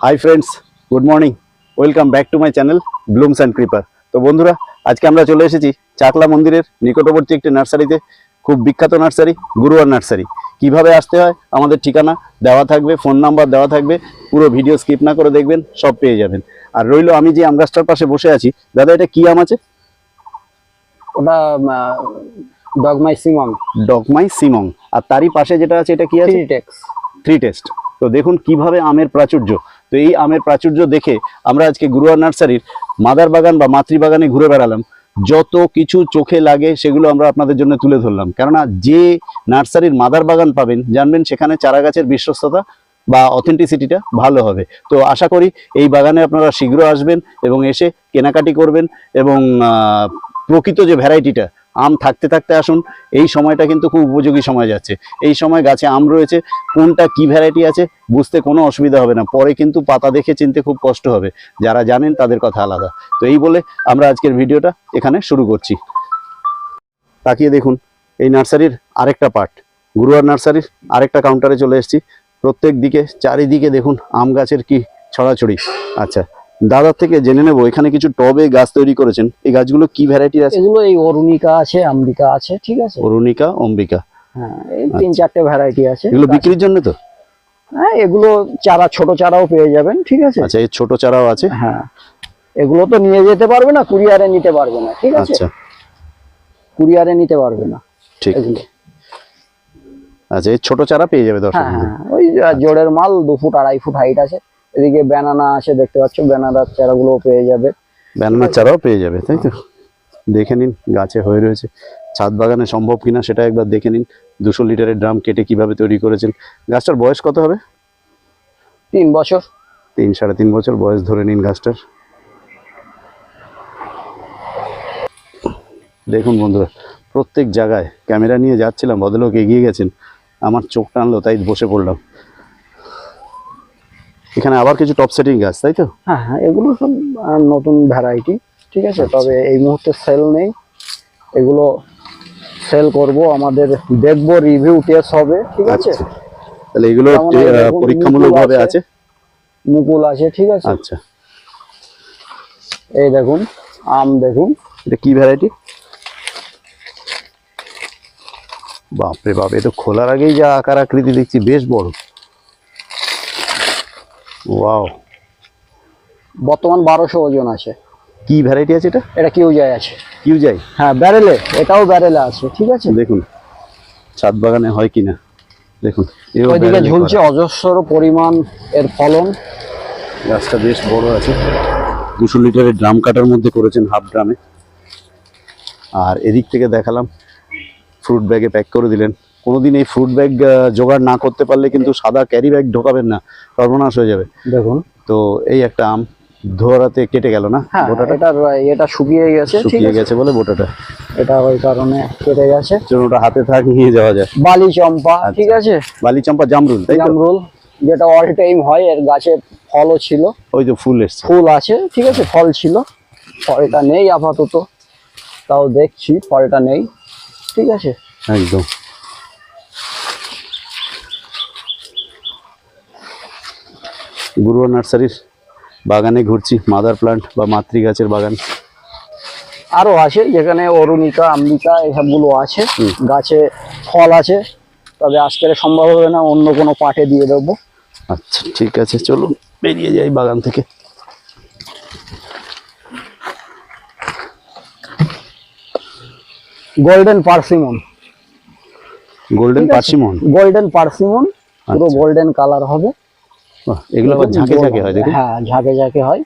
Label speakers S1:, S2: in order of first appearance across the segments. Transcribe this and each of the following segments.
S1: Hi friends good morning welcome back to my channel Blooms and Creeper তো বন্ধুরা আজকে আমরা চলে এসেছি চাকলা মন্দিরের নিকটবর্তী একটি নার্সারিতে খুব বিখ্যাত নার্সারি গুরুয়ার নার্সারি। কীভাবে আসতে হয় আমাদের ঠিকানা দেওয়া থাকবে ফোন নাম্বার দেওয়া থাকবে পুরো ভিডিও স্কিপ না করে দেখবেন সব পেয়ে যাবেন। আর রইল আমি যে আম গাছটার পাশে বসে আছি দাদা এটা কি আম আছে?
S2: ওটা ডগমাই সিমং।
S1: ডগমাই সিমং। আর তারই পাশে যেটা আছে এটা কি আছে?
S2: টেক্স
S1: থ্রি টেস্ট তো দেখুন কীভাবে আমের প্রাচুর্য। এই আমের প্রাচুর্য দেখে আমরা আজকে গুরুয়ার নার্সারির মাদার বাগান বা মাতৃবাগানে ঘুরে বেড়ালাম। যত কিছু চোখে লাগে সেগুলো আমরা আপনাদের জন্য তুলে ধরলাম। কেননা যে নার্সারির মাদার বাগান পাবেন, জানবেন সেখানে চারা গাছের বিশ্বস্ততা বা অথেন্টিসিটিটা ভালো হবে। তো আশা করি এই বাগানে আপনারা শীঘ্র আসবেন এবং এসে কেনাকাটি করবেন এবং প্রকৃত যে ভ্যারাইটিটা আম থাকতে থাকতে আসুন, এই সময়টা কিন্তু খুব উপযোগী সময় যাচ্ছে। এই সময় গাছে আম রয়েছে, কোনটা কি ভ্যারাইটি আছে বুঝতে কোনো অসুবিধা হবে না। পরে কিন্তু পাতা দেখে চিনতে খুব কষ্ট হবে। যারা জানেন তাদের কথা আলাদা। তো এই বলে আমরা আজকের ভিডিওটা এখানে শুরু করছি। তাকিয়ে দেখুন, এই নার্সারির আরেকটা পার্ট গুরুয়ার নার্সারির আরেকটা কাউন্টারে চলে এসেছি। প্রত্যেক দিকে, চারিদিকে দেখুন আম গাছের কি ছড়াছড়ি। আচ্ছা দাদার থেকে জেনে নেব এখানে কিছু টবে গাছ তৈরি করেছেন এই গাছগুলো কি ভ্যারাইটির আছে?
S2: এগুলো এই অরুণিকা আছে আম্বিকা আছে ঠিক আছে?
S1: অরুণিকা অম্বিকা।
S2: হ্যাঁ এই তিন চারটে ভ্যারাইটি আছে।
S1: এগুলো বিক্রির জন্য তো?
S2: হ্যাঁ এগুলো চারা ছোট চারাও পেয়ে যাবেন ঠিক আছে?
S1: আচ্ছা এই ছোট চারাও আছে?
S2: হ্যাঁ এগুলো তো নিয়ে যেতে পারবে না কুরিয়ারে নিতে পারবে না ঠিক আছে?
S1: আচ্ছা।
S2: কুরিয়ারে নিতে পারবে না।
S1: ঠিক।
S2: এগুলো।
S1: আচ্ছা এই ছোট চারা পেয়ে যাবে দর্শক
S2: হ্যাঁ হ্যাঁ ওই আহ, জোড়ের মাল দু ফুট আড়াই ফুট হাইট আছে। এদিকে ব্যানানা আছে দেখতে পাচ্ছ ব্যানানার চারাগুলো পেয়ে যাবে।
S1: ব্যানানার চারাও পেয়ে যাবে তাই তো? দেখে নিন গাছে হয়ে রয়েছে। ছাদ বাগানে সম্ভব কিনা সেটা একবার দেখে নিন। দুশো লিটারের ড্রাম কেটে কীভাবে তৈরি করেছেন? গাছটার বয়স কত হবে?
S2: তিন বছর।
S1: তিন সাড়ে তিন বছর বয়স ধরে নিন গাছটার। দেখুন বন্ধুরা প্রত্যেক জায়গায় ক্যামেরা নিয়ে যাচ্ছিলাম ভদ্রলোক এগিয়ে গেছেন। আমার চোখ টানলো তাই বসে পড়লাম। এখানে আবার কিছু টপ সেটিং গাছ তাই তো?
S2: হ্যাঁ হ্যাঁ এগুলো সব নতুন ভ্যারাইটি ঠিক আছে?
S1: আচ্ছা।
S2: তবে এই মুহূর্তে সেল নেই। এগুলো সেল করব আমাদের দেখব রিভিউ টেস্ট হবে ঠিক আছে?
S1: আচ্ছা। তাহলে এগুলো পরীক্ষামূলকভাবে আছে?
S2: মুকুল আছে ঠিক আছে?
S1: আচ্ছা।
S2: এই দেখুন আম দেখুন।
S1: এটা কি ভ্যারাইটি বাপরে বাপ এ তো খোলার আগেই যা আকার আকৃতি দেখছি বেশ বড়। ওয়াও
S2: বর্তমান বারোশো ওজন আছে।
S1: কি ভ্যারাইটি আছে এটা?
S2: এটা কিউ যায় আছে।
S1: কিউ যাই
S2: হ্যাঁ ব্যারেলে এটাও ব্যারেলে আছে ঠিক আছে?
S1: দেখুন ছাদ বাগানে হয় কিনা। দেখুন এও
S2: ওইদিকে ঝুলছে অজস্র পরিমাণ এর ফলন।
S1: গাছটা বেশ বড় আছে। দুশো লিটারের ড্রাম কাটার মধ্যে করেছেন হাফ ড্রামে। আর এদিক থেকে দেখালাম ফ্রুট ব্যাগে প্যাক করে দিলেন। কোনোদিন এই ফ্রুট ব্যাগ জোগাড় না করতে পারলে কিন্তু সাদা ক্যারি ব্যাগ ঢোকাবেন না সর্বনাশ হয়ে যাবে।
S2: দেখুন।
S1: তো এই একটা আম ধোয়ারাতে কেটে গেল না?
S2: হ্যাঁ এটা শুকিয়ে গেছে
S1: শুকিয়ে গেছে বলে বোটাটা।
S2: এটা ওই কারণে কেটে গেছে।
S1: ওটা হাতে থাক নিয়ে যাওয়া যায়
S2: বালি চম্পা ঠিক আছে?
S1: বালি চাম্পা জামরুল
S2: জামরুল যেটা অল টাইম হয় এর গাছে ফলও ছিল।
S1: ওই তো ফুল এসছে।
S2: ফুল আছে ঠিক আছে ফল ছিল। ফলটা নেই আপাতত। তাও দেখছি ফলটা নেই ঠিক আছে?
S1: একদম। গুরুয়া নার্সারির বাগানে ঘুরছি মাদার প্লান্ট বা মাতৃ গাছের বাগান।
S2: আরও আছে যেখানে অরুণিকা আম্বিকা এসবগুলো আছে। গাছে ফল আছে তবে আজকের সম্ভব হবে না অন্য কোনো পাটে দিয়ে দেবো।
S1: আচ্ছা ঠিক আছে চলুন বেরিয়ে যাই বাগান থেকে।
S2: Golden persimmon
S1: golden persimmon
S2: golden persimmon পুরো
S1: আচ্ছা।
S2: গোল্ডেন কালার হবে।
S1: এগুলো আবার ঝাঁকে ঝাঁকে হয় দেখুন
S2: হ্যাঁ ঝাঁকে ঝাঁকে হয়।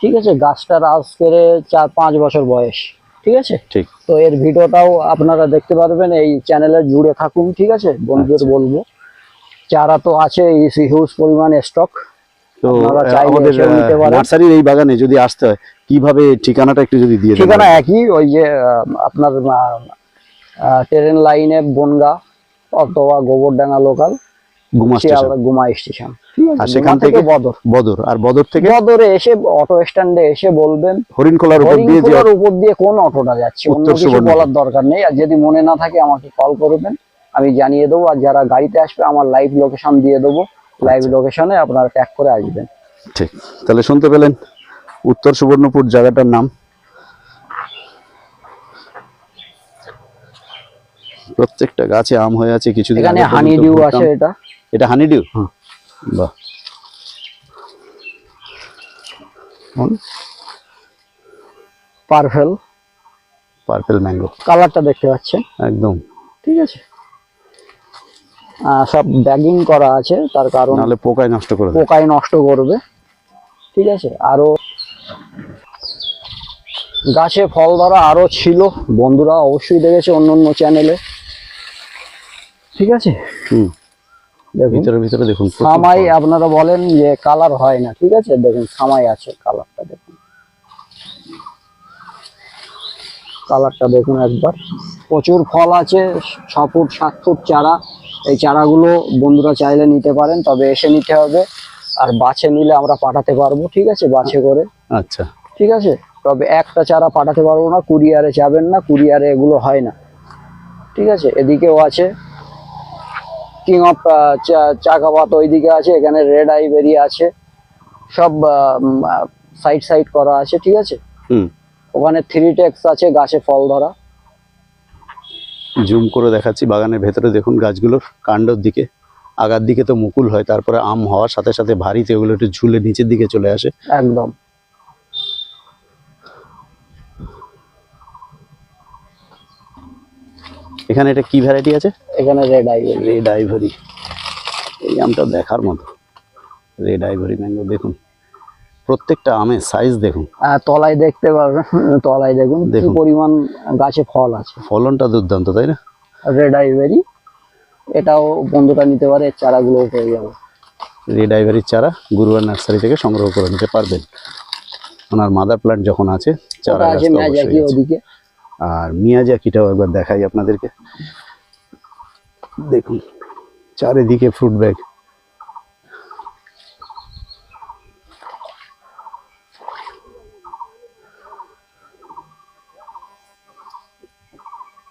S2: ঠিক আছে গাছটার আজকের চার পাঁচ বছর বয়স ঠিক আছে?
S1: ঠিক।
S2: তো এর ভিডিওটাও আপনারা দেখতে পারবেন এই চ্যানেলে জুড়ে থাকুন ঠিক আছে? বন্ধুদের
S1: আচ্ছা।
S2: বলব। চারা তো আছে হিউজ পরিমাণে স্টক
S1: তো আমাদের। নার্সারির এই বাগানে যদি আসতে হয় কীভাবে ঠিকানাটা একটু যদি দিয়ে
S2: ঠিকানা একই ওই যে আপনার ট্রেন লাইনে বনগা অথবা Gobardanga local
S1: Guma station
S2: Guma station
S1: আর সেখান
S2: থেকে
S1: থেকে
S2: বদর।
S1: বদর। আর বদর থেকে?
S2: বদরে এসে অটো স্ট্যান্ডে এসে বলবেন
S1: হরিণখোলার উপর দিয়ে
S2: হরিণখোলার উপর দিয়ে কোন অটোটা যাচ্ছে? অন্য কিছু বলার দরকার নেই। আর যদি মনে না থাকে আমাকে কল করবেন। আমি জানিয়ে দেবো। আর যারা গাড়িতে আসবে আমার লাইভ লোকেশন দিয়ে দেবো। লাইভ
S1: আচ্ছা।
S2: লোকেশনে আপনারা ট্যাগ করে আসবেন।
S1: ঠিক। তাহলে শুনতে পেলেন উত্তর সুবর্ণপুর জায়গাটার নাম। প্রত্যেকটা গাছে আম হয়ে আছে কিছুদিন
S2: এখানে
S1: আগে
S2: হানি ডিউ আছে এটা।
S1: এটা হানি ডিউ
S2: হুম।
S1: বাহ।
S2: পারফেল।
S1: পার্পেল ম্যাঙ্গো
S2: কালারটা দেখতে পাচ্ছেন?
S1: একদম।
S2: ঠিক আছে। সব ব্যাগিং করা আছে তার কারণ
S1: নাহলে পোকায় নষ্ট করবে
S2: পোকায় নষ্ট করবে। ঠিক আছে আরও গাছে ফল ধরা আরও ছিল। বন্ধুরা অবশ্যই দেখেছে অন্য অন্য চ্যানেলে ঠিক আছে?
S1: হুম। ভিতরে ভিতরে দেখুন
S2: সামাই। আপনারা বলেন যে কালার হয় না ঠিক আছে? দেখুন সামাই আছে কালারটা দেখুন। কালারটা দেখুন একবার। প্রচুর ফল আছে ছ ফুট সাত ফুট চারা। এই চারাগুলো বন্ধুরা চাইলে নিতে পারেন তবে এসে নিতে হবে। আর বাছে নিলে আমরা পাঠাতে পারব ঠিক আছে? বাছে করে।
S1: আচ্ছা।
S2: ঠিক আছে? তবে একটা চারা পাঠাতে পারব না কুরিয়ারে যাবেন না কুরিয়ারে এগুলো হয় না। ঠিক আছে? এদিকেও আছে। কিং অফ চাকাপাত ওইদিকে আছে এখানে রেড আইবেরি আছে। সব সাইড সাইড করা আছে ঠিক আছে?
S1: হুম।
S2: ওখানে থ্রি টেক্স আছে গাছে ফল ধরা।
S1: জুম করে দেখাচ্ছি বাগানের ভেতরে দেখুন গাছগুলোর কাণ্ডর দিকে। আগার দিকে তো মুকুল হয় তারপরে আম হওয়ার সাথে সাথে ভারীতে ওগুলো একটু ঝুলে নিচের দিকে চলে আসে।
S2: একদম।
S1: এখানে এটা কি ভ্যারাইটি আছে?
S2: এখানে রেড আইবেরি
S1: রেড আইভরি এই আমটা দেখার মতো। রেড আইভরি ম্যাঙ্গো দেখুন। প্রত্যেকটা আমের সাইজ দেখুন।
S2: তলায় দেখতে পারবেন তলায় দেখুন
S1: দেখুন।
S2: পরিমাণ গাছে ফল আছে।
S1: ফলনটা দুর্দান্ত তাই না?
S2: রেড আইবেরি এটাও বন্ধুটা নিতে পারে চারাগুলো পেয়ে যাবে।
S1: রেড আইভারির চারা গুরুয়ার নার্সারি থেকে সংগ্রহ করে নিতে পারবেন। ওনার মাদার প্লান্ট যখন আছে চারা
S2: আছে
S1: তো
S2: ম্যাজাকি
S1: আছে।
S2: ওদিকে।
S1: আর মিয়াজাকিটাও একবার দেখাই আপনাদেরকে। দেখুন চারিদিকে ফ্রুট ব্যাগ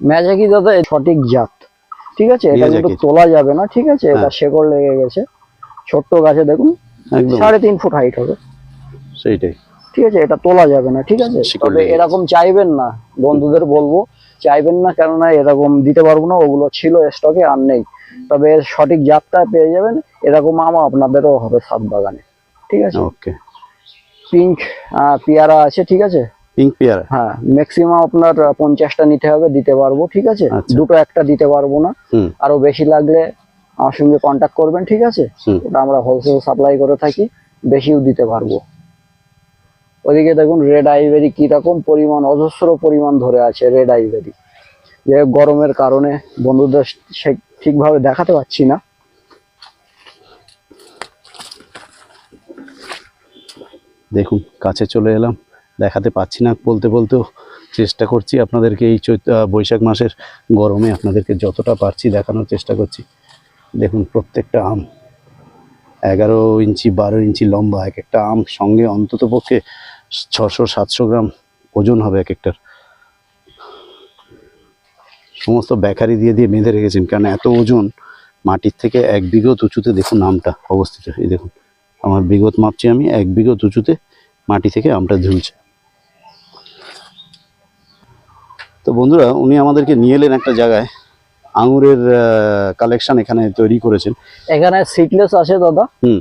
S2: ম্যাজাকি দাদা সঠিক জাত। ঠিক আছে? এটা কিন্তু তোলা যাবে না ঠিক আছে? এটা
S1: হ্যাঁ।
S2: শেকড় লেগে গেছে। ছোট্ট গাছে দেখুন সাড়ে তিন ফুট হাইট হবে।
S1: সেইটাই।
S2: ঠিক আছে এটা তোলা যাবে না ঠিক আছে? তবে এরকম চাইবেন না বন্ধুদের বলব চাইবেন না কেননা এরকম দিতে পারব না ওগুলো ছিল স্টকে আর নেই। তবে এর সঠিক জাতটা পেয়ে যাবেন এরকম আম আপনাদেরও হবে সাত বাগানে ঠিক আছে?
S1: ওকে।
S2: পিঙ্ক পেয়ারা আছে ঠিক আছে?
S1: পিঙ্ক পেয়ারা?
S2: হ্যাঁ ম্যাক্সিমাম আপনার পঞ্চাশটা নিতে হবে দিতে পারব ঠিক আছে?
S1: আচ্ছা।
S2: দুটো একটা দিতে পারব না।
S1: হুম।
S2: আরও বেশি লাগলে আমার সঙ্গে কন্ট্যাক্ট করবেন ঠিক আছে? ওটা আমরা হোলসেল সাপ্লাই করে থাকি বেশিও দিতে পারব। ওদিকে দেখুন রেড আইভেরি কি রকম পরিমাণ, অজস্র পরিমাণ ধরে আছে রেড আইভেরি যে গরমের কারণে বন্ধুদের সে ঠিকভাবে দেখাতে পাচ্ছি না।
S1: দেখুন, কাছে চলে এলাম, দেখাতে পাচ্ছি না, বলতে বলতেও চেষ্টা করছি আপনাদেরকে এই বৈশাখ মাসের গরমে আপনাদেরকে যতটা পারছি দেখানোর চেষ্টা করছি। দেখুন, প্রত্যেকটা আম এগারো ইঞ্চি, বারো ইঞ্চি লম্বা, এক একটা আম সঙ্গে অন্তত পক্ষে ছশো সাতশো গ্রাম ওজন হবে এক একটার সমস্ত বেকারি দিয়ে দিয়ে বেঁধে রেখেছেন কারণ এত ওজন মাটির থেকে এক বিঘত উঁচুতে দেখুন আমটা অবস্থিত এই দেখুন। আমার বিগত মাপছি আমি এক বিঘত উঁচুতে মাটি থেকে আমটা ঝুলছে। তো বন্ধুরা উনি আমাদেরকে নিয়ে এলেন একটা জায়গায় আঙুরের কালেকশন এখানে তৈরি করেছেন।
S2: এখানে সিটলেস আছে দাদা।
S1: হুম।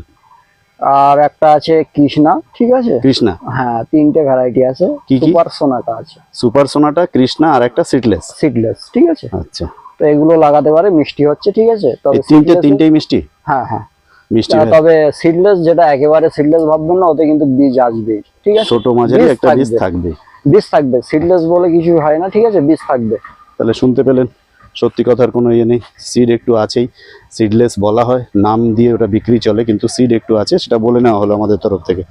S2: আর একটা আছে কৃষ্ণা ঠিক আছে?
S1: কৃষ্ণা।
S2: হ্যাঁ তিনটে ভ্যারাইটি আছে।
S1: কি?
S2: সুপার সোনাটা আছে।
S1: সুপার সোনাটা কৃষ্ণা আর একটা সিডলেস
S2: সিডলেস ঠিক আছে?
S1: আচ্ছা।
S2: তো এগুলো লাগাতে পারে মিষ্টি হচ্ছে ঠিক আছে? তবে
S1: তিনটে তিনটেই মিষ্টি?
S2: হ্যাঁ হ্যাঁ।
S1: মিষ্টি
S2: তবে সিডলেস যেটা একেবারে সিডলেস ভাববেন না ওতে কিন্তু বীজ আসবে ঠিক আছে?
S1: ছোট মাঝারি একটা বীজ।
S2: থাকবে। বীজ থাকবে সিডলেস বলে কিছু হয় না ঠিক আছে? বীজ থাকবে।
S1: তাহলে শুনতে পেলেন। সত্যি কথার কোনো ইয়ে নেই। সিড একটু আছেই। সিডলেস বলা হয়। নাম দিয়ে ওটা বিক্রি চলে কিন্তু সিড একটু আছে সেটা বলে নেওয়া হলো আমাদের তরফ থেকে।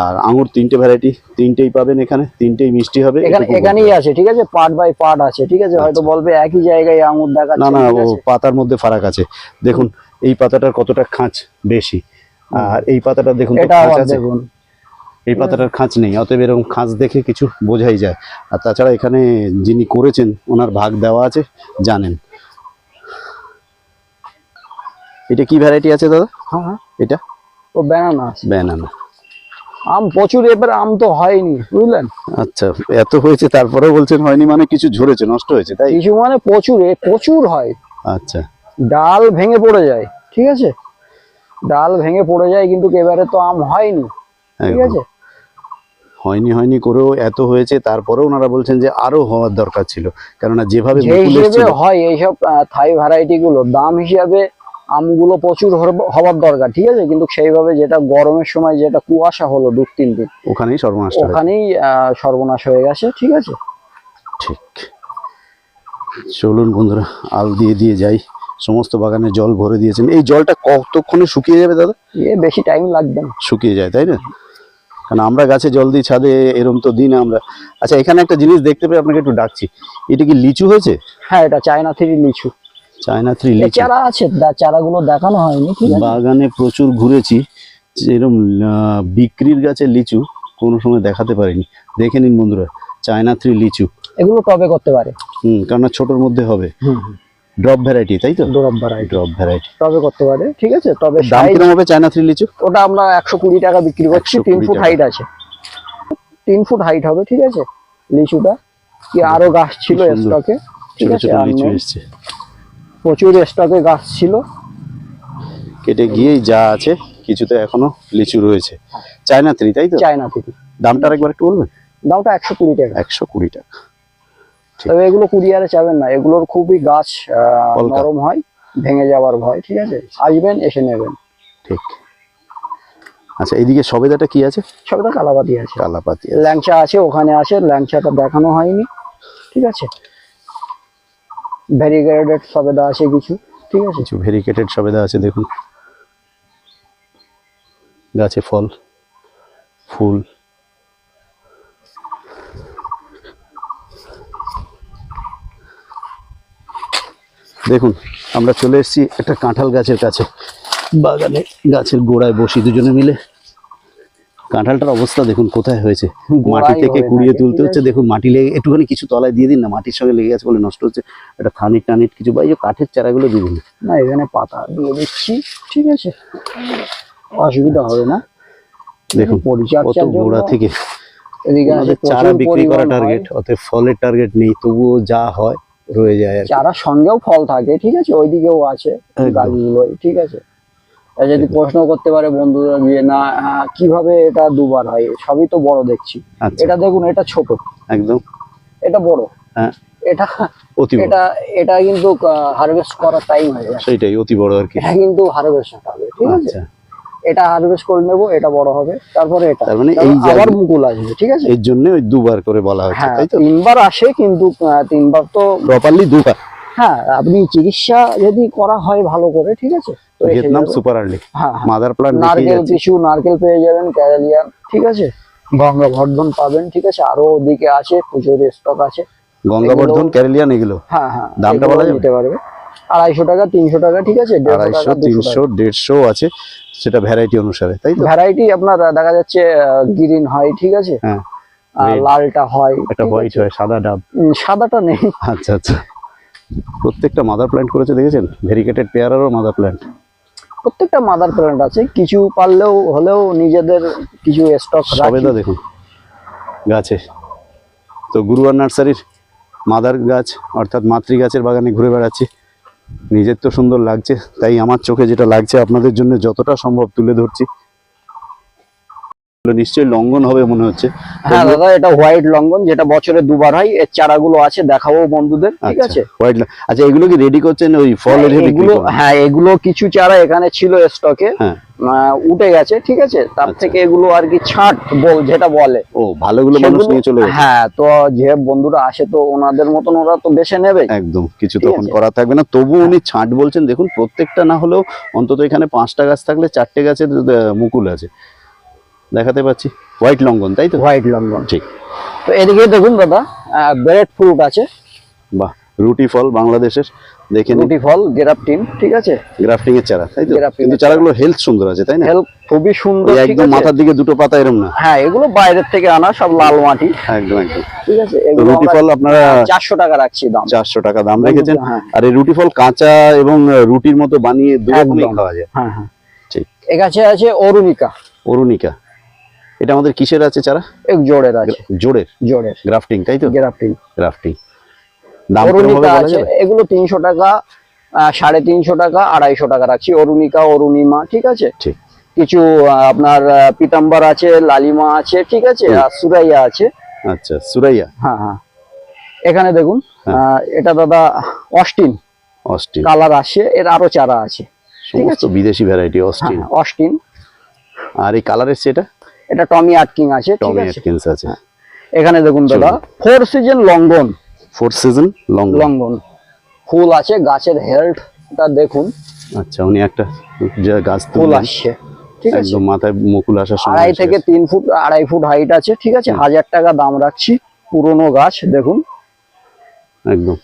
S1: আর আঙুর তিনটে ভ্যারাইটি তিনটেই পাবেন এখানে তিনটেই মিষ্টি হবে
S2: এখানে এখানেই আছে ঠিক আছে? পার্ট বাই পার্ট আছে ঠিক আছে? হয়তো বলবে একই জায়গায় আঙুর
S1: দেখা না না ও পাতার মধ্যে ফারাক আছে। দেখুন এই পাতাটার কতটা খাঁচ বেশি। আর এই পাতাটা দেখুন
S2: দেখুন।
S1: এই পাতাটার খাঁচ নেই অতএব এরকম খাঁচ দেখে কিছু বোঝাই যায়। আর তাছাড়া এখানে যিনি করেছেন ওনার ভাগ দেওয়া আছে জানেন। এটা কি ভ্যারাইটি আছে দাদা?
S2: হ্যাঁ হ্যাঁ।
S1: এটা?
S2: ও ব্যানানা
S1: ব্যানানা
S2: আম প্রচুর এবার আম তো হয়নি বুঝলেন?
S1: আচ্ছা এত হয়েছে তারপরেও বলছেন হয়নি মানে কিছু ঝরেছে নষ্ট হয়েছে তাই?
S2: কিছু মানে প্রচুর এ প্রচুর হয়।
S1: আচ্ছা।
S2: ডাল ভেঙে পড়ে যায় ঠিক আছে? ডাল ভেঙে পড়ে যায় কিন্তু এবারে তো আম হয়নি ঠিক আছে?
S1: হয়নি হয়নি করেও এত হয়েছে তারপরেও ওনারা বলছেন যে আরও হওয়ার দরকার ছিল। কেননা যেভাবে
S2: হয় এইসব থাই ভ্যারাইটি গুলো দাম হিসাবে আমগুলো প্রচুর হবার দরকার ঠিক আছে? কিন্তু সেইভাবে যেটা গরমের সময় যেটা কুয়াশা হলো দু তিন দিন
S1: ওখানেই সর্বনাশ
S2: ওখানেই সর্বনাশ হয়ে গেছে ঠিক আছে?
S1: ঠিক। চলুন বন্ধুরা আল দিয়ে দিয়ে যাই। সমস্ত বাগানে জল ভরে দিয়েছেন। এই জলটা কতক্ষণে শুকিয়ে যাবে দাদা?
S2: এ বেশি টাইম লাগবে না।
S1: শুকিয়ে যায় তাই না? কারণ আমরা গাছে জল দিই ছাদে এরম তো দিই না আমরা। আচ্ছা এখানে একটা জিনিস দেখতে পেয়ে আপনাকে একটু ডাকছি। এটা কি লিচু হয়েছে?
S2: হ্যাঁ এটা চায়না থ্রি লিচু।
S1: চায়না থ্রি লিচু।
S2: চারা আছে চারাগুলো দেখানো হয়নি
S1: বাগানে প্রচুর ঘুরেছি এরকম বিক্রির গাছে লিচু কোনো সময় দেখাতে পারিনি। দেখে নিন বন্ধুরা চায়না থ্রি লিচু।
S2: এগুলো টবে করতে পারে?
S1: হুম কারণ ছোটোর মধ্যে হবে। ড্রপ ভ্যারাইটি তাই তো?
S2: ডোরব ভ্যারাইটি
S1: ড্রপ ভ্যারাইটি
S2: টবে করতে পারে ঠিক আছে? তবে
S1: দাম
S2: size-
S1: হবে চায়না থ্রি লিচু?
S2: ওটা আমরা একশো কুড়ি টাকা বিক্রি করছি
S1: 120
S2: তিন ফুট হাইট আছে। তিন ফুট হাইট হবে ঠিক আছে? লিচুটা। কি আরও গাছ ছিল স্টকে ঠিক আছে। প্রচুর স্টকে গাছ ছিল।
S1: কেটে গিয়েই যা আছে কিছুতে এখনও লিচু রয়েছে। চায়না থ্রি তাই তো?
S2: চায়না থেকে
S1: দামটা একবার একটু বলবেন?
S2: দামটা একশো কুড়ি টাকা।
S1: একশো কুড়ি টাকা।
S2: তবে এগুলো কুরিয়ারে চাবেন না। এগুলোর খুবই গাছ নরম হয় ভেঙে যাওয়ার ভয় ঠিক আছে? আসবেন এসে নেবেন।
S1: ঠিক। আচ্ছা এইদিকে সবেদাটা কি আছে?
S2: সবটা কালাপাতি আছে।
S1: কালাপাতি
S2: ল্যাংচা আছে ওখানে আছে। ল্যাংচাটা দেখানো হয়নি। ঠিক আছে? ভেরিগেটেড সবেদা আছে কিছু ঠিক আছে?
S1: কিছু ভেরিকেটেড সবেদা আছে দেখুন। গাছে ফল ফুল। দেখুন আমরা চলে এসেছি একটা কাঁঠাল গাছের কাছে। বাগানে গাছের গোড়ায় বসি দুজনে মিলে। কাঁঠালটার অবস্থা দেখুন কোথায় হয়েছে? মাটি থেকে কুড়িয়ে তুলতে হচ্ছে। দেখুন মাটি লেগে একটুখানি কিছু তলায় দিয়ে দিন না মাটির সঙ্গে লেগে গেছে বলে নষ্ট হচ্ছে। একটা থানিট টানিট কিছু বা এই যে কাঠের চারাগুলো দিয়ে দিন।
S2: না এখানে পাতা দিয়ে দিচ্ছি ঠিক আছে। অসুবিধা হবে না।
S1: দেখুন কত গোড়া থেকে চারা বিক্রি করা টার্গেট অতএব ফলের টার্গেট নেই তবুও যা হয় রয়ে যায়।
S2: চারার সঙ্গেও ফল থাকে ঠিক আছে? ওইদিকেও আছে। গাছগুলোই ঠিক আছে? আর যদি প্রশ্ন করতে পারে বন্ধুরা যে না আহ, কীভাবে এটা দুবার হয়? সবই তো বড় দেখছি।
S1: আচ্ছা।
S2: এটা দেখুন এটা ছোট।
S1: একদম।
S2: এটা বড়।
S1: হ্যাঁ।
S2: এটা এটা এটা কিন্তু হারভেস্ট করার টাইম হয়ে যায়
S1: সেইটাই অতি বড় আর কি।
S2: এটা কিন্তু হারভেস্ট হবে ঠিক আছে?
S1: আচ্ছা।
S2: এটা হারভেস্ট করে নেব এটা বড় হবে। তারপরে এটা।
S1: তার মানে এই
S2: আবার মুকুল আসবে ঠিক আছে?
S1: এর জন্য ওই দুবার করে বলা হচ্ছে
S2: হ্যাঁ
S1: তাই তো?
S2: তিনবার আসে কিন্তু তিনবার তো
S1: প্রপারলি দুবার।
S2: হ্যাঁ আপনি চিকিৎসা যদি করা হয় ভালো করে ঠিক আছে? তো
S1: ভিয়েতনাম সুপার আর্লি।
S2: হ্যাঁ হ্যাঁ।
S1: মাদার প্লান্ট
S2: নারকেল কিছু নারকেল পেয়ে যাবেন ক্যারালিয়ান ঠিক আছে? গঙ্গাবর্ধন পাবেন ঠিক আছে? আরও ওদিকে আছে প্রচুর স্টক আছে।
S1: গঙ্গাবর্ধন
S2: এগুলো-
S1: ক্যারেলিয়ান এগুলো?
S2: হ্যাঁ হ্যাঁ
S1: দামটা বলা যাবে?
S2: নিতে পারবে। আড়াইশো টাকা তিনশো টাকা ঠিক আছে?
S1: আড়াইশো তিনশো দেড়শো আছে। সেটা ভ্যারাইটি অনুসারে তাই তো?
S2: ভ্যারাইটি আপনার দেখা যাচ্ছে গ্রিন হয় ঠিক আছে?
S1: হ্যাঁ
S2: আর লালটা হয়
S1: একটা হোয়াইট হয় সাদা ডাব।
S2: সাদাটা নেই।
S1: আচ্ছা আচ্ছা। প্রত্যেকটা মাদার প্ল্যান্ট করেছে দেখেছেন? ভেরিকেটেড পেয়ারারও মাদার প্ল্যান্ট
S2: প্রত্যেকটা মাদার প্ল্যান্ট আছে কিছু পারলেও হলেও নিজেদের কিছু স্টক
S1: সবেদা দেখুন গাছে। তো গুরুয়ার নার্সারির মাদার গাছ অর্থাৎ মাতৃ গাছের বাগানে ঘুরে বেড়াচ্ছি। নিজের তো সুন্দর লাগছে, তাই আমার চোখে যেটা লাগছে আপনাদের জন্য যতটা সম্ভব তুলে ধরছি। নিশ্চয়ই লঙ্ঘন হবে মনে হচ্ছে।
S2: হ্যাঁ দাদা এটা হোয়াইট লঙ্ঘন যেটা বছরে দুবার হয় এর চারাগুলো আছে দেখাবো বন্ধুদের ঠিক
S1: আচ্ছা
S2: আছে?
S1: হোয়াইট আচ্ছা এগুলো কি রেডি করছেন ওই ফল
S2: হ্যাঁ, এগুলো হ্যাঁ এগুলো কিছু চারা এখানে ছিল স্টকে
S1: হ্যাঁ।
S2: উঠে গেছে ঠিক আছে? তার
S1: আচ্ছা।
S2: থেকে এগুলো আর কি ছাট বল যেটা বলে।
S1: ও ভালোগুলো মানুষ নিয়ে চলে
S2: হ্যাঁ তো যে বন্ধুরা আসে তো ওনাদের মতন ওরা তো বেছে নেবে।
S1: একদম কিছু তখন করা থাকবে না। তবু উনি ছাঁট বলছেন দেখুন প্রত্যেকটা না হলেও অন্তত এখানে পাঁচটা গাছ থাকলে চারটে গাছের মুকুল আছে। দেখাতে পাচ্ছি। হোয়াইট লঙ্গন তাই তো?
S2: White longan.
S1: ঠিক।
S2: তো এদিকে দেখুন দাদা ব্রেড ফ্রুট আছে।
S1: বাহ রুটি ফল বাংলাদেশের। দেখে
S2: রুটি ফল গেরাপটিন ঠিক আছে?
S1: গ্রাফটিং এর চারা তাই তো? কিন্তু চারাগুলো হেলথ সুন্দর আছে তাই না?
S2: হেলথ খুবই সুন্দর
S1: একদম মাথার দিকে দুটো পাতা এরম না?
S2: হ্যাঁ এগুলো বাইরের থেকে আনা সব লাল মাটি।
S1: একদম একদম।
S2: ঠিক আছে? এগুলো
S1: রুটি ফল আপনারা
S2: চারশো টাকা রাখছি দাম।
S1: চারশো টাকা দাম রেখেছেন।
S2: হ্যাঁ।
S1: আর এই রুটি ফল কাঁচা এবং রুটির মতো বানিয়ে দু রকমই খাওয়া যায়।
S2: হ্যাঁ হ্যাঁ।
S1: ঠিক।
S2: এ কাছে আছে অরুণিকা।
S1: অরুণিকা। এটা আমাদের কিসের আছে চারা?
S2: এক জোড়ের আছে।
S1: জোরের
S2: জোড়ের?
S1: গ্রাফটিং তাই তো?
S2: গ্রাফটিং।
S1: গ্রাফটিং। দাম
S2: আছে। এগুলো তিনশো টাকা সাড়ে তিনশো টাকা আড়াইশো টাকা রাখছি। অরুণিকা অরুণিমা ঠিক আছে?
S1: ঠিক।
S2: কিছু আপনার পিতাম্বর আছে লালিমা আছে ঠিক আছে? আর সুরাইয়া আছে।
S1: আচ্ছা সুরাইয়া।
S2: হ্যাঁ হ্যাঁ। এখানে দেখুন
S1: হ্যাঁ।
S2: এটা দাদা অস্টিন।
S1: অস্টিন।
S2: কালার আসছে এর আরও চারা আছে। ঠিক
S1: আছে? বিদেশি ভ্যারাইটি অস্টিন।
S2: হ্যাঁ অস্টিন।
S1: আর এই কালারের সেটা
S2: এটা টমি আটকিং আছে
S1: টমি
S2: আছে?
S1: এটকিন্স আছে।
S2: এখানে দেখুন দাদা four season longan
S1: four season long
S2: longan ফুল আছে গাছের হেলথটা দেখুন।
S1: আচ্ছা উনি একটা যে গাছ
S2: ফুল আসছে ঠিক আছে?
S1: মাথায় মুকুল আসার সময়
S2: আড়াই থেকে। তিন ফুট আড়াই ফুট হাইট আছে ঠিক আছে? হাজার টাকা দাম রাখছি পুরনো গাছ দেখুন।
S1: একদম।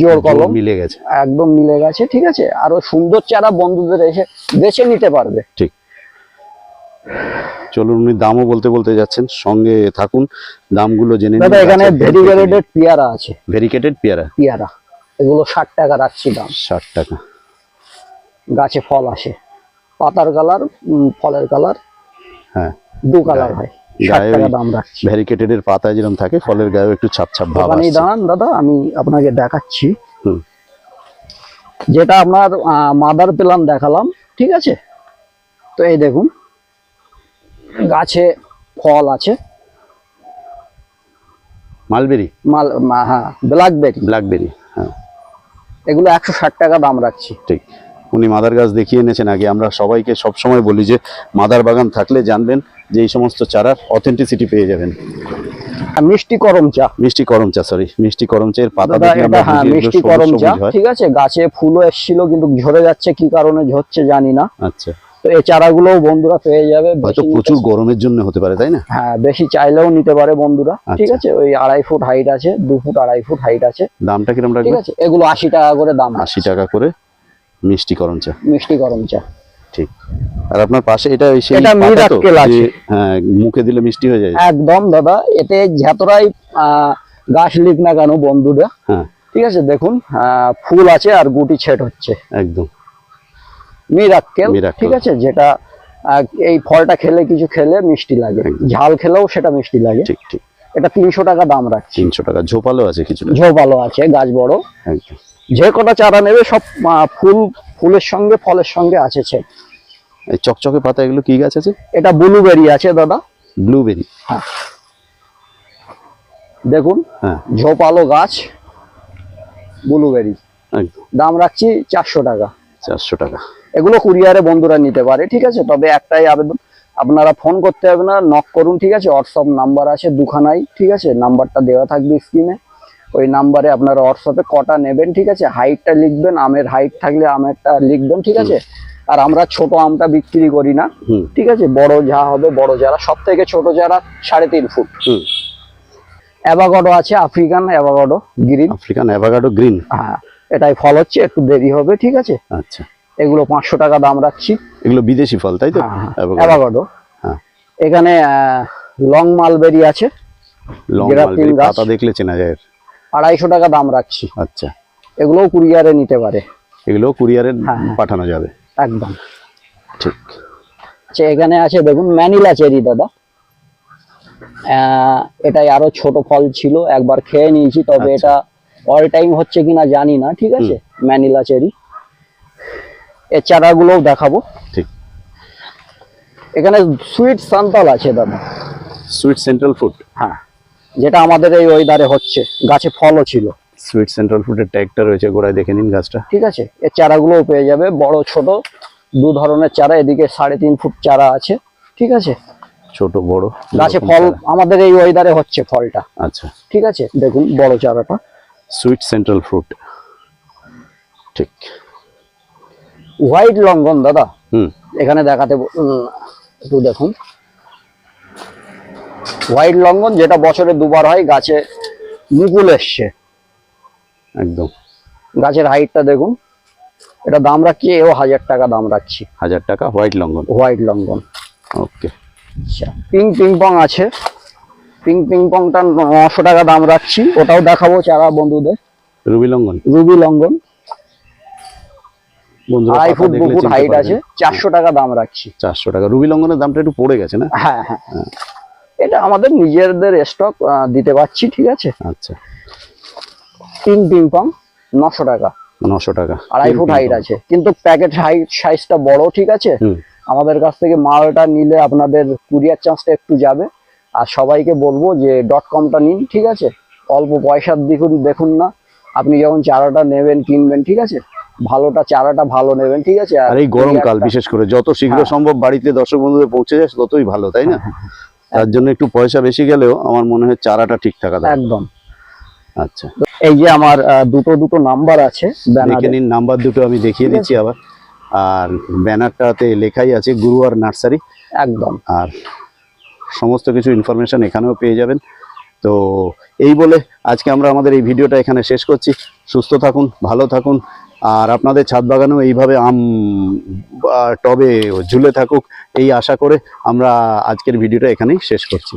S2: জোর কলম।
S1: মিলে গেছে।
S2: একদম মিলে গেছে ঠিক আছে? আরও সুন্দর চারা বন্ধুদের এসে বেছে নিতে পারবে।
S1: ঠিক। চলুন উনি দামও বলতে বলতে যাচ্ছেন সঙ্গে থাকুন দামগুলো জেনে
S2: দাদা এখানে ভেরিগেটেড পেয়ারা আছে।
S1: ভেরিকেটেড পেয়ারা?
S2: পেয়ারা। এগুলো ষাট টাকা রাখছি দাম।
S1: ষাট টাকা।
S2: গাছে ফল আসে। পাতার কালার ফলের কালার
S1: হ্যাঁ।
S2: দু কালার হয়।
S1: গায়ে
S2: দাম রাখছি।
S1: ভ্যারিকেটেড এর পাতায় যেরকম থাকে ফলের গায়েও একটু ছাপ ছাপ ভাব
S2: দাঁড়ান দাদা আমি আপনাকে দেখাচ্ছি।
S1: হুম।
S2: যেটা আপনার মাদার প্লান দেখালাম ঠিক আছে? তো এই দেখুন গাছে ফল আছে।
S1: মালবেরি?
S2: মাল হ্যাঁ ব্ল্যাকবেরি।
S1: ব্ল্যাকবেরি হ্যাঁ।
S2: এগুলো একশো ষাট টাকা দাম রাখছি।
S1: ঠিক। উনি মাদার গাছ দেখিয়ে এনেছেন আগে। আমরা সবাইকে সব সময় বলি যে মাদার বাগান থাকলে জানবেন যে এই সমস্ত চারার অথেন্টিসিটি পেয়ে যাবেন।
S2: মিষ্টি করম চা।
S1: মিষ্টি করম চা সরি মিষ্টি করম চা এর পাতা
S2: দাদা
S1: আমরা
S2: হ্যাঁ মিষ্টি করম চা ঠিক আছে? গাছে ফুলও এসেছিল কিন্তু ঝরে যাচ্ছে কি কারণে ঝরছে জানি না।
S1: আচ্ছা।
S2: তো এই চারাগুলো বন্ধুরা পেয়ে যাবে
S1: হয়তো প্রচুর গরমের জন্য হতে পারে তাই না?
S2: হ্যাঁ বেশি চাইলেও নিতে পারে বন্ধুরা ঠিক
S1: আচ্ছা।
S2: আছে? ওই আড়াই ফুট হাইট আছে দু ফুট আড়াই ফুট হাইট আছে।
S1: দামটা কিরম
S2: ঠিক আছে এগুলো আশি টাকা করে দাম।
S1: আশি টাকা করে মিষ্টি করম চা।
S2: মিষ্টি গরম চা।
S1: ঠিক। আর আপনার পাশে এটা ওই
S2: এটা মিরাক্কেল আছে।
S1: হ্যাঁ মুখে দিলে মিষ্টি হয়ে যায়।
S2: একদম দাদা এতে যতটাই গাছ লিখ না কেন বন্ধুরা
S1: হ্যাঁ।
S2: ঠিক আছে? দেখুন ফুল আছে আর গুটি ছেট হচ্ছে।
S1: একদম।
S2: মিরাক্কেল। ঠিক আছে? যেটা এই ফলটা খেলে কিছু খেলে মিষ্টি লাগে। ঝাল খেলেও সেটা মিষ্টি লাগে।
S1: ঠিক ঠিক।
S2: এটা তিনশো টাকা দাম রাখছি।
S1: তিনশো টাকা। ঝোপালো আছে কিছু
S2: ঝোপালো আছে গাছ বড়। যে কটা চারা নেবে সব ফুল ফুলের সঙ্গে ফলের সঙ্গে আছে
S1: চকচকে পাতা এগুলো কি গাছ আছে?
S2: এটা ব্লুবেরি আছে দাদা।
S1: ব্লুবেরি হ্যাঁ।
S2: দেখুন
S1: হ্যাঁ।
S2: ঝোপালো গাছ ব্লুবেরি দাম রাখছি চারশো টাকা।
S1: চারশো টাকা।
S2: এগুলো কুরিয়ারে বন্ধুরা নিতে পারে ঠিক আছে? তবে একটাই আবেদন আপনারা ফোন করতে হবে না নক করুন ঠিক আছে? হোয়াটসঅ্যাপ নাম্বার আছে দুখানাই ঠিক আছে? নাম্বারটা দেওয়া থাকবে স্ক্রিনে ওই নাম্বারে আপনারা হোয়াটসঅ্যাপে কটা নেবেন ঠিক আছে? হাইটটা লিখবেন আমের হাইট থাকলে আমেরটা লিখবেন ঠিক আছে? আর আমরা ছোট আমটা বিক্রি করি না ঠিক আছে? বড় যা হবে বড় যারা সব থেকে ছোট যারা সাড়ে তিন ফুট।
S1: হুম।
S2: অ্যাভাগাডো আছে African avocado green
S1: African avocado green
S2: হ্যাঁ। এটাই ফল হচ্ছে একটু দেরি হবে ঠিক আছে?
S1: আচ্ছা।
S2: এগুলো পাঁচশো টাকা দাম রাখছি।
S1: এগুলো বিদেশি ফল তাই তো? avocado?
S2: অ্যাভাগাডো
S1: হ্যাঁ।
S2: এখানে লং মালবেরি আছে
S1: লং মালবেরি পাতা দেখলে চেনা যায়
S2: আড়াইশো টাকা দাম রাখছি।
S1: আচ্ছা।
S2: এগুলোও কুরিয়ারে নিতে পারে।
S1: এগুলো কুরিয়ারে
S2: হ্যাঁ, হ্যাঁ।
S1: পাঠানো যাবে।
S2: একদম।
S1: ঠিক।
S2: আচ্ছা এখানে আছে দেখুন ম্যানিলা চেরি দাদা। আহ, এটাই আরও ছোট ফল ছিল একবার খেয়ে নিয়েছি তবে
S1: আচ্ছা।
S2: এটা অল টাইম হচ্ছে কিনা জানি না ঠিক আছে? ম্যানিলা চেরি এর চারাগুলোও দেখাবো।
S1: ঠিক।
S2: এখানে সুইট সান্তাল আছে দাদা।
S1: সুইট সেন্ট্রাল ফুড
S2: হ্যাঁ। যেটা আমাদের এই ওয়েদারে হচ্ছে। গাছে ফলও ছিল।
S1: সুইট সেন্ট্রাল ফুডের ট্যাগটা রয়েছে গোড়ায় দেখে নিন গাছটা।
S2: ঠিক আছে? এর চারাগুলোও পেয়ে যাবে বড় ছোট দু ধরনের চারা এদিকে সাড়ে তিন ফুট চারা আছে ঠিক আছে?
S1: ছোট বড়
S2: গাছে ফল আমাদের এই ওয়েদারে হচ্ছে ফলটা।
S1: আচ্ছা।
S2: ঠিক আছে? দেখুন বড় চারাটা।
S1: Sweet central fruit. ঠিক।
S2: হোয়াইট লঙ্ঘন দাদা।
S1: হুম।
S2: এখানে দেখাতে একটু দেখুন। হোয়াইট লঙ্ঘন যেটা বছরে দুবার হয় গাছে মুকুল এসছে।
S1: একদম।
S2: গাছের হাইটটা দেখুন। এটা দাম রাখছি এও হাজার টাকা দাম রাখছি।
S1: হাজার টাকা হোয়াইট লঙ্ঘন
S2: হোয়াইট লঙ্ঘন
S1: ওকে।
S2: আচ্ছা পিং পিং পং আছে। পিং পিং পংটা নশো টাকা দাম রাখছি। ওটাও দেখাবো চারা বন্ধুদের।
S1: রুবি লঙ্ঘন
S2: রুবি আড়াই ফুট দু ফুট হাইট আছে। চারশো টাকা দাম রাখছি।
S1: চারশো টাকা। রুবি লঙ্ঘনের দামটা একটু পড়ে গেছে না?
S2: হ্যাঁ হ্যাঁ। এটা আমাদের নিজেদের স্টক দিতে পারছি ঠিক আছে?
S1: আচ্ছা।
S2: তিন পিং পং নশো টাকা।
S1: নশো টাকা।
S2: আড়াই ফুট হাইট আছে। কিন্তু প্যাকেট হাইট সাইজটা বড় ঠিক আছে? আমাদের কাছ থেকে মালটা নিলে আপনাদের কুরিয়ার চার্জটা একটু যাবে। আর সবাইকে বলব যে ডট কমটা নিন ঠিক আছে? অল্প পয়সার দেখুন দেখুন না। আপনি যখন চারাটা নেবেন কিনবেন ঠিক আছে? ভালোটা চারাটা ভালো নেবেন ঠিক আছে?
S1: আর এই গরমকাল বিশেষ করে যত শীঘ্র
S2: হ্যাঁ।
S1: সম্ভব বাড়িতে দর্শক বন্ধুদের পৌঁছে যায় ততই ভালো তাই না? তার জন্য একটু পয়সা বেশি গেলেও আমার মনে হয় চারাটা ঠিক থাকা
S2: একদম।
S1: আচ্ছা।
S2: এই যে আমার দুটো দুটো নাম্বার আছে
S1: দেখে নিন নাম্বার দুটো আমি দেখিয়ে দিচ্ছি আবার। আর ব্যানারটাতে লেখাই আছে গুরুয়ার নার্সারি।
S2: একদম।
S1: আর সমস্ত কিছু ইনফরমেশান এখানেও পেয়ে যাবেন। তো এই বলে আজকে আমরা আমাদের এই ভিডিওটা এখানে শেষ করছি। সুস্থ থাকুন, ভালো থাকুন। আর আপনাদের ছাদ বাগানেও এইভাবে আম টবে ঝুলে থাকুক, এই আশা করে আমরা আজকের ভিডিওটা এখানেই শেষ করছি।